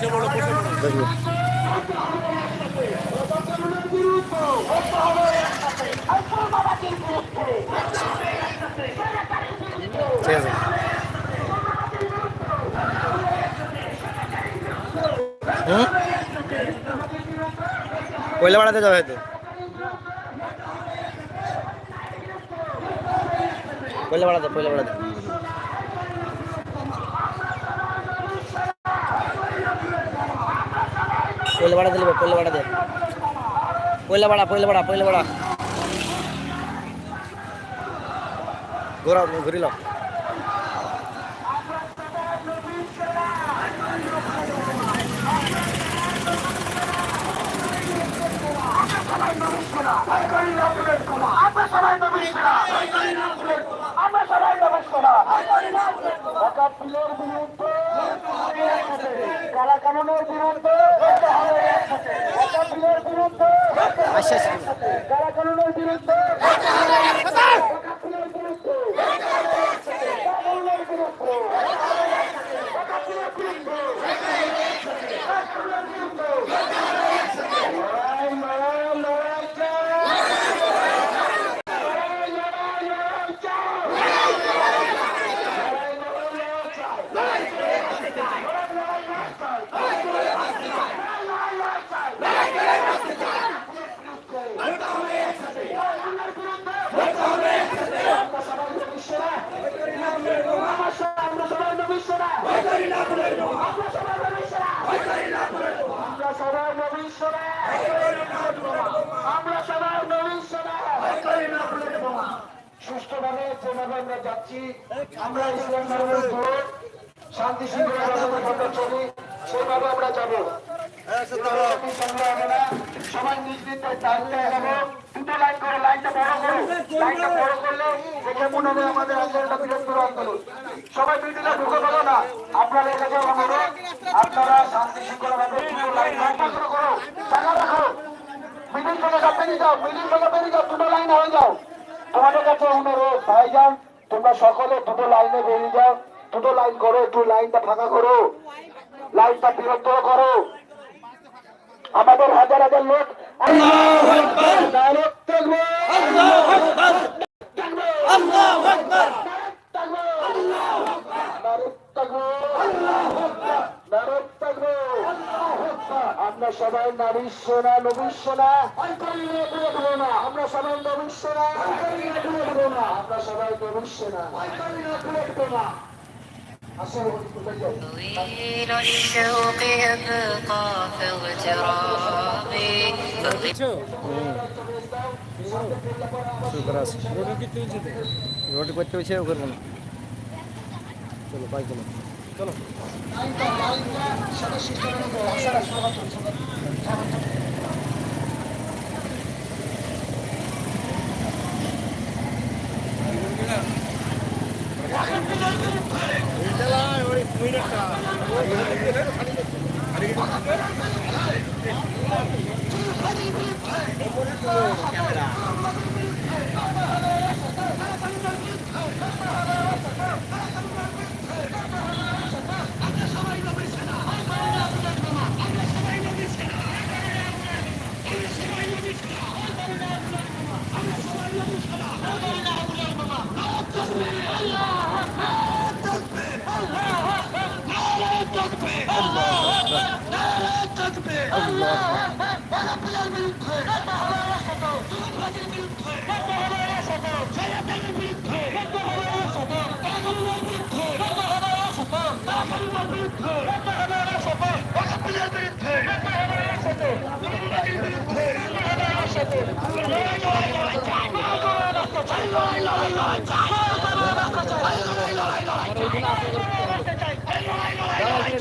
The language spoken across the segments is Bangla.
দেখব ঠিক বাড়াতে যাবে হয়তো। পয়লা বাড়াতে পয়লা বাড়াতে পয়লা বাড়া দিলে পয়লা বাড়া দে পয়লা বাড়া পয়লা বাড়া পয়লা বাড়া। ঘোরাও নমস্কার একাত্তরের বিরুদ্ধে? বিরুদ্ধে? একাত্তরের বিরুদ্ধে আচ্ছা আচ্ছা কালা কানুনের বিরুদ্ধে একাত্তরের বিরুদ্ধে কানুনের বিরুদ্ধে একাত্তরের বিরুদ্ধে একাত্তরের বিরুদ্ধে লড়াই লড়াই লড়াই চাই আমরা সবাই নবীন সোনা আমরা সবাই নবীন সোনা সুষ্ঠুভাবে যেভাবে আমরা যাচ্ছি আমরা ইসলাম ধর্মের উপর শান্তি শৃঙ্খলা চলি সেভাবে আমরা যাব। হবে না। সবাই নিজ নিজ টাইমটা এগাবো দুটো লাইন করে লাইনটা বড় করো। লাইনটা বড় করলে দেখে মনে হবে আমাদের আন্দোলনটা বৃহত্তর আন্দোলন। সবাই মিডিলে ঢুকে গেল না। আপনারা এলাকায় অনুরোধ আপনারা শান্তি শৃঙ্খলা লাইন লাইনটা করো। টাকা রাখো। মিডিল থেকে বেরিয়ে যাও মিডিল থেকে বেরিয়ে যাও। দুটো লাইন হয়ে যাও। তোমাদের কাছে অনুরোধ ভাইজান তোমরা সকলে দুটো লাইনে বেরিয়ে যাও। দুটো লাইন করো একটু লাইনটা ফাঁকা করো। লাইনটা বৃহত্তর করো। আমাদের হাজার হাজার লোক। আমরা সবাই নারী সোনা নবী সেনা। সবাই নবী সেনা না আমরা সবাই নবী সেনা না আসলে طويل الشوق يبقى في اغترابي সুপার আছে রোড করতে হয়েছে ও করবো না চলো পাই চলো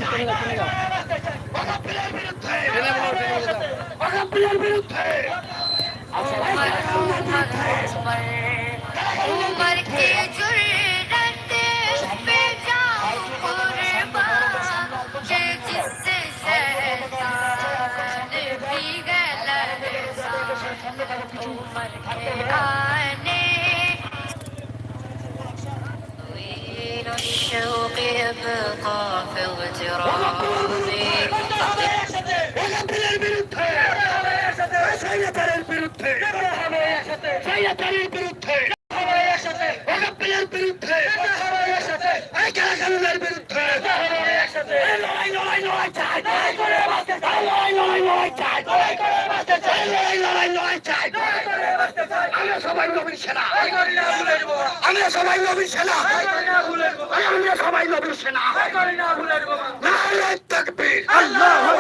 চলে যাও চলে যাও उमर की जुर्रत पे जाऊं कुर्बान कि जिससे शैतान भी गलत उमर के आने طويل الشوق يبقى في اغترابي স্বৈরাচারের বিরুদ্ধে স্বৈরাচারের বিরুদ্ধে ওগাপেলের বিরুদ্ধে এই কারাকানুনের বিরুদ্ধে লড়াই লড়াই লড়াই চাই এই লড়াই লড়াই লড়াই চাই এই লড়াই সবাই নবীর সেনা আমরা সবাই নবীর সেনা আমরা সবাই নবীর সেনা তাকবীর আল্লাহু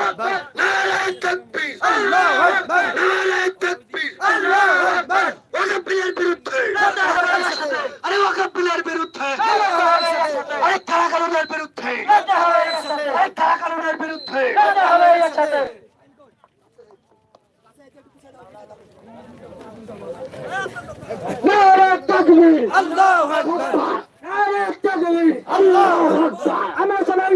নারায়ণ তাকবীর আল্লাহু নারায়ণ তাকবীর আল্লাহু ওয়াকাবিলের বিরুদ্ধে আরে ওয়াকাবিলের বিরুদ্ধে আরে কারাকানুনের বিরুদ্ধে নারায়ণ তাকবীর আল্লাহু আকবার নারায়ণ তাকবীর আল্লাহু আকবার আমরা সবাই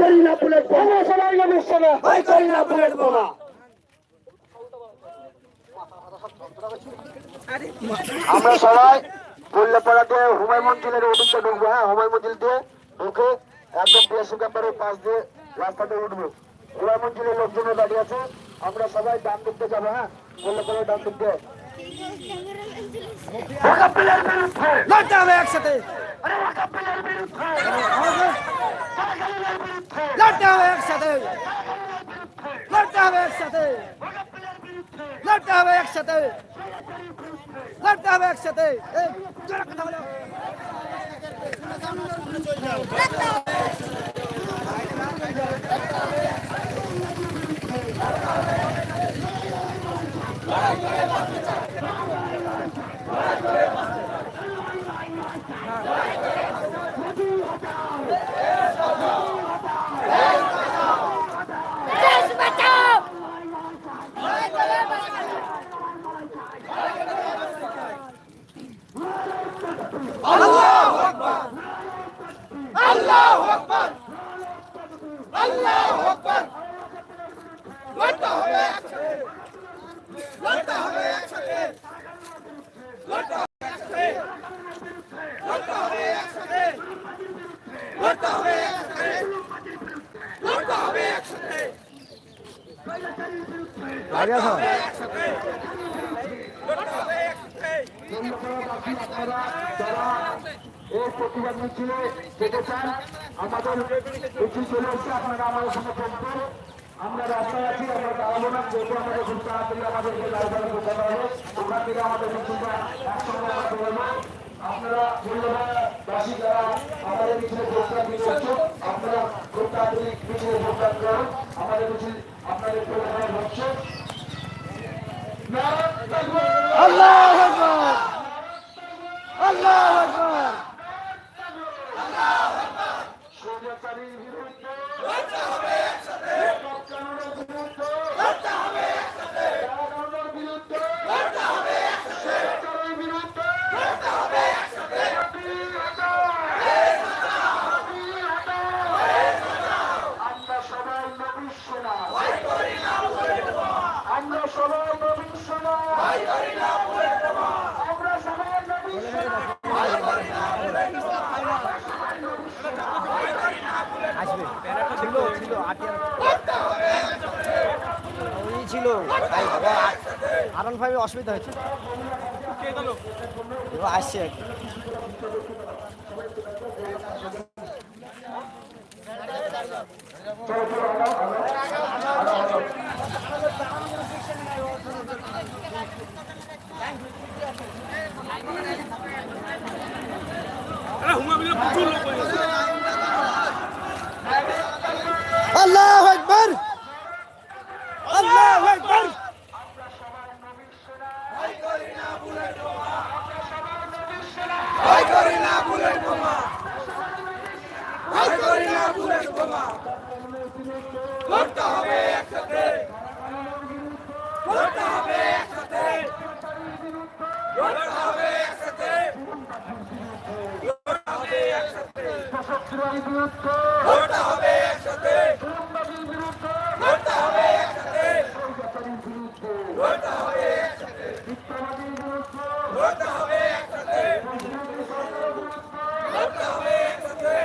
করিনা বুলেট আমরা সবাই নবীর সেনা ওই করিনা বুলেট বোমা আমরা সবাই দিয়ে হুমায় মঞ্জিলের ওদিকটা ঢুকবো হ্যাঁ হুমায় মঞ্জিল দিয়ে ঢুকে একদম বিএসসি ক্যাম্পারের পাশ দিয়ে রাস্তাতে উঠবো। হুমায় মঞ্জিলের লোকজনও দাঁড়িয়ে আছে, আমরা সবাই ডান দিকতে যাব হ্যাঁ। লড়তে একসাথে। লড়তে হবে একসাথে। লড়তে হবে একসাথে। লড়তে হবে একসাথে। লড়তে। আল্লাহু আকবার। আল্লাহু আকবার। আল্লাহু আকবার। লড়তে হবে একসাথে। লড়তে হবে একসাথে। লড়তে হবে একসাথে। লড়তে হবে একসাথে। লড়তে হবে একসাথে। লড়তে হবে একসাথে। দাঁড়িয়ে এই প্রতিবাদ মিছিলে যেতে চান আমাদের মিছিল চলে এসছে। আপনারা আমাদের সঙ্গে আমরা রাস্তায় আছি, আমরা দাঁড়াবো না। যেহেতু আমাদের খুব তাড়াতাড়ি আমাদেরকে লাইব্রেরি ঢোকানো হবে ওখান থেকে আমাদের মিছিলটা একসঙ্গে আমরা করব আপনারা মূল্যবাসী যারা আমাদের মিছিলে যোগদান দিয়েছে, আপনারা খুব তাড়াতাড়ি মিছিলে তাকবীর! আল্লাহু আল্লাহু আকবার স্বৈরাচারীর বিরুদ্ধে কারাগারের বিরুদ্ধে স্বৈরাচারীর বিরুদ্ধে তাকবীর হাটাও! তাকবীর হাটাও! আমরা সবাই নবীর সেনা আমরা সবাই নবীর সেনা আমরা সবাই নবীর সেনা আসবে ছিল ছিল আটিয়ার ওই আরন ফাইভে অসুবিধা হয়েছে আসছে আর কি। আল্লাহু আকবার শক্তির বিরুদ্ধে গুন্ডাদের বিরুদ্ধে স্বৈরাচারীর বিরুদ্ধে মিথ্যাবাদীর বিরুদ্ধে মুসলিম সরকারের বিরুদ্ধে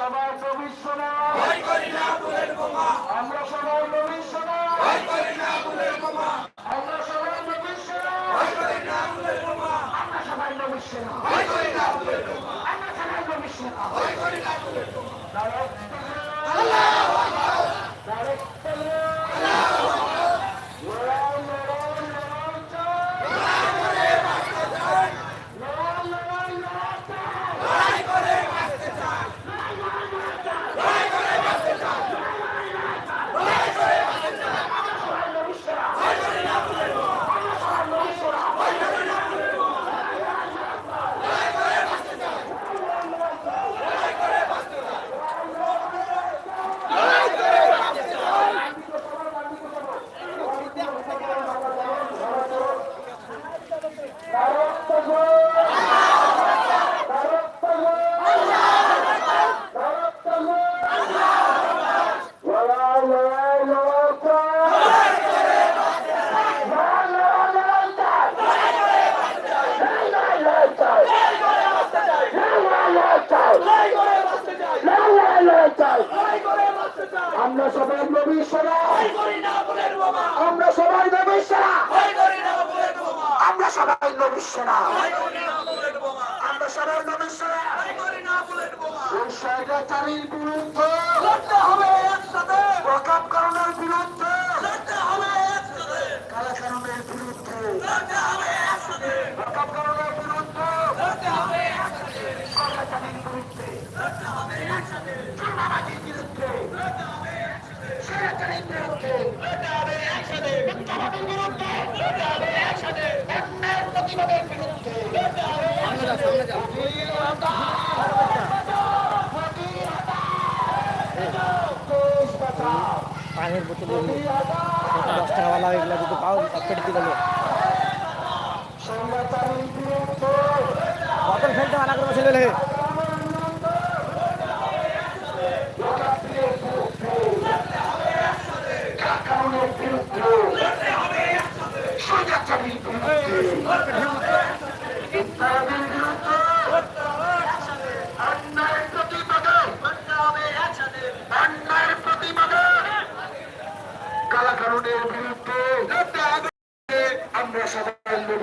সবাই নবীর সোনা আমরা সবাই নবীর সোনা আমরা সবাই নবীর সোনা আমরা সবাই নবীর সোনা আমরা সবাই নবীর সোনা আমরা নবীর সোনা আমরা সবাই নবীর সোনা আমরা সবাই নবীর সোনা আমরা সবাই নবীর সোনা এই স্বৈরাচারীর বিরুদ্ধে লড়তে হবে একসাথে। প্রকাপ বিরুদ্ধে লড়তে হবে একসাথে। কালাকারণের বিরুদ্ধে লড়তে হবে একসাথে। প্রকাপ বিরুদ্ধে লড়তে হবে একসাথে। স্বৈরাচারীর বিরুদ্ধে লড়তে হবে একসাথে। চুনাবাজির বিরুদ্ধে লড়তে হবে পানির বোতল দশ টাকাওয়ালা এগুলো যদি পাও কেটে দিল বোতল ফেলতে মানা করব ছেলে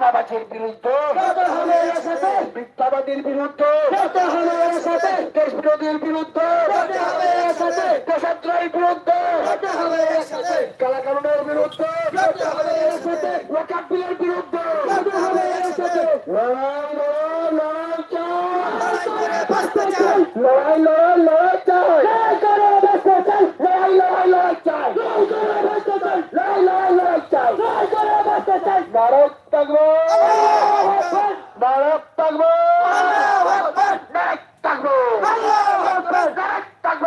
সর্বাবাসের বিরুদ্ধে মিথ্যাবাদীর বিরুদ্ধে দেশ বিরোধীর বিরুদ্ধে দেশাত্রীর বিরুদ্ধে কালা কানুনের বিরুদ্ধে ওয়াকাপিলের বিরুদ্ধে লড়াই লড়াই লড়াই লড়াই লড়াই চাই লড়াই লড়াই লড়াই চাই ভারত থাকব ভারত থাকব ভারত থাকব ভারত থাকব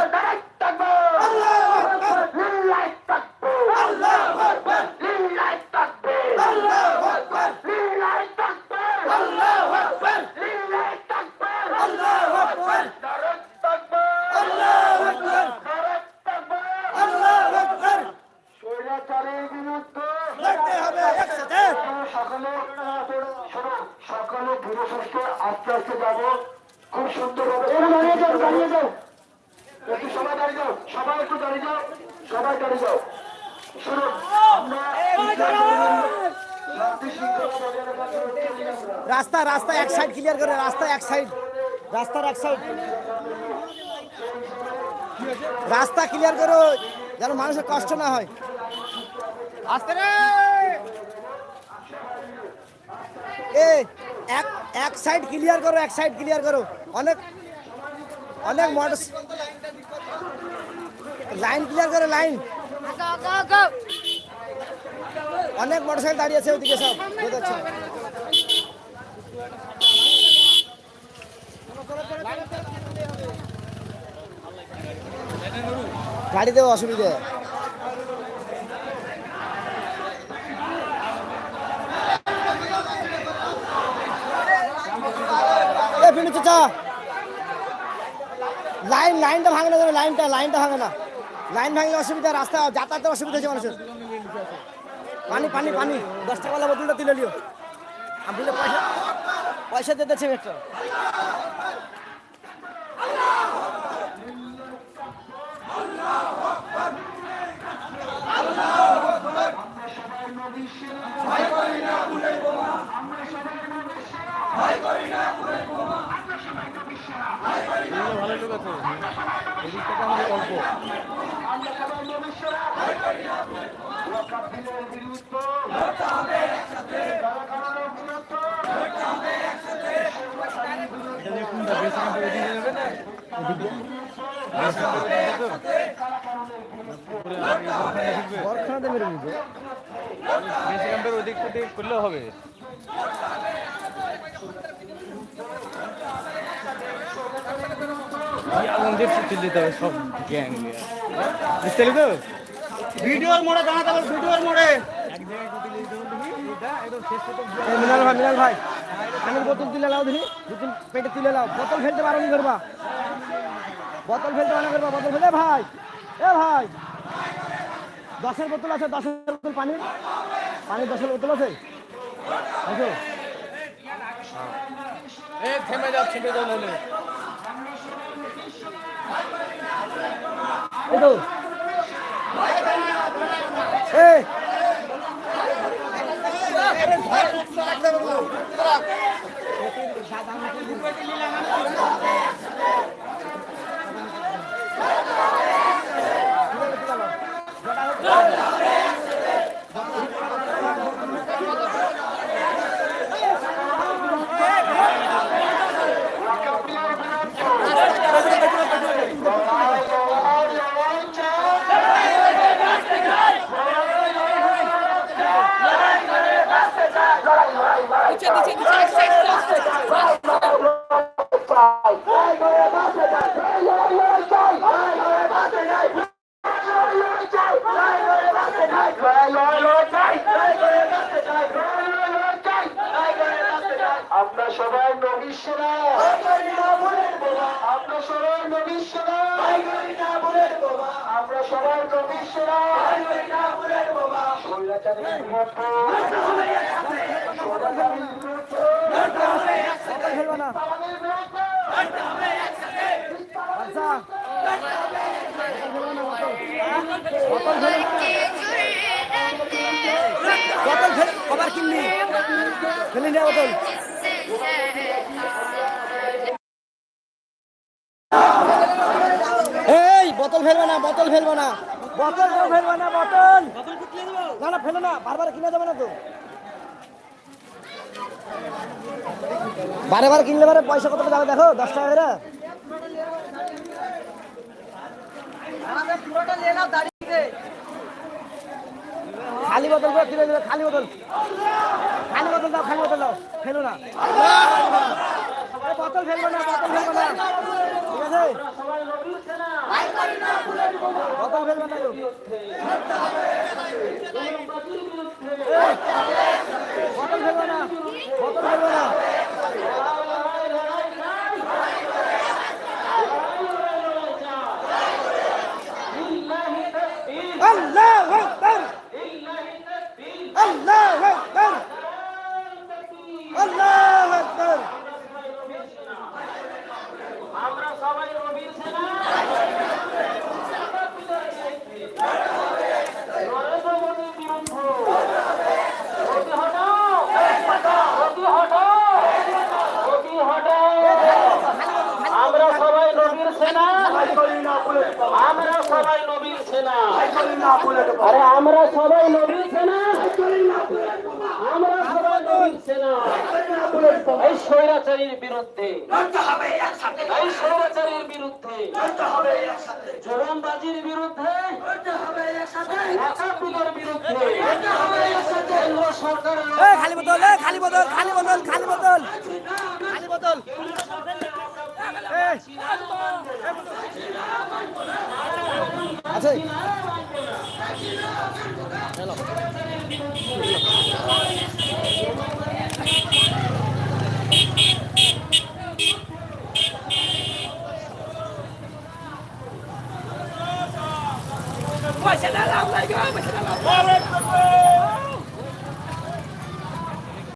ভারত থাকব লিল্লাহি থাকব লিল্লাহি থাকব লিল্লাহি থাকব লিল্লাহি থাকব ভারত থাকব ভারত থাকব স্বৈরাচারের বিরুদ্ধে সকালে শোনো সকালে ধীরে সুস্থ আস্তে আস্তে যাব খুব সুন্দর হবে দাঁড়িয়ে যাও দাঁড়িয়ে যাও একটু সবাই দাঁড়িয়ে যাও সবাই একটু দাঁড়িয়ে যাও সবাই দাঁড়িয়ে যাও শুনুন আমরা শান্তি শৃঙ্খলা বজায় রাখার জন্য চলি আমরা। রাস্তা রাস্তা এক সাইড ক্লিয়ার করে রাস্তা এক সাইড রাস্তার এক সাইড রাস্তা ক্লিয়ার করো যেন মানুষের কষ্ট না হয়। আসতে রে! এ এক এক সাইড ক্লিয়ার করো এক সাইড ক্লিয়ার করো। অনেক অনেক মোটর লাইন ক্লিয়ার করো লাইন অনেক মোটরসাইকেল দাঁড়িয়ে আছে ওদিকে সব বোঝা গাড়িতেও অসুবিধে। লাইন, লাইনটা ভাঙে না লাইনটা লাইনটা ভাঙে না। লাইন ভাঙলে অসুবিধা, রাস্তা যাতায়াতের অসুবিধা হচ্ছে মানুষের। পানি পানি পানি। দশ টাকা বোতলটা তুলে নিও। আমি বলে পয়সা বরখানাতে মেরে বেশি ক্যাম্পের ওদিক থেকে করলেও হবে। দেখছি তুলে দিতে হবে সব গ্যাং বুঝতে তো ভিডিওর মোড়ে দাঁড়াতে হবে ভিডিওর মোড়ে। মিনাল ভাই মিনাল ভাই আমি বোতল তুলে লাও দেখি। বোতল পেটে তুলে লাও বোতল ফেলতে পারো নি করবা বোতল ফেলতে মানা করবা বোতল ফেলে ভাই এ ভাই। দশের বোতল আছে দশের বোতল পানির। পানির দশের বোতল আছে। আছে থেমে যাও থেমে যাও নাহলে এই তো এই আমরা সবাই নবীর সেনা আমরা সবাই নবীর সেনা আমরা সবাই নবীর সেনা স্বৈরাচারের বিরুদ্ধে স্বৈরাচারের বিরুদ্ধে বোতল ফেলবা না আমাদের বিরুদ্ধে আচ্ছা বোতল ফেলে বোতল ফেলে কবার কিনলি ফেলে নিয়ে বোতল এই বোতল ফেলবে না বোতল ফেলবে না। বোতল কেউ ফেলবে না বোতল। না না ফেলো না বারবার কিনে যাবে না তো। বারে বারে কিনলে বারে পয়সা কত যাবে দেখো দশ টাকা করে? খালি বোতল করে কিনে দেবে খালি বোতল। খালি বোতল দাও খালি বোতল দাও ফেলো না। বোতল ফেলব না বোতল ফেলব না। ঠিক আছে? বোতল ফেলব না কেউ। এই, না বোতল ফেলব না আল্লাহু আকবার আল্লাহু আকবার আল্লাহু আকবার আমরা সবাই নবীর সেনা নরেন্দ্র মোদীর বিরুদ্ধে মোদি হটাও মোদি হটাও মোদি হটাও আমরা সবাই নবীর সেনা আমরা সবাই নবীর সেনা আরে আমরা সবাই নবীর সেনা আমরা সবাই নবীর সেনা এই স্বৈরাচারীর বিরুদ্ধে এই স্বৈরাচারীর বিরুদ্ধে জোরামবাজির বিরুদ্ধে একাত্তরের বিরুদ্ধে কেন্দ্র সরকারের এই খালি বোতল এই খালি বোতল খালি বোতল খালি বোতল। খালি বোতল। আছে الله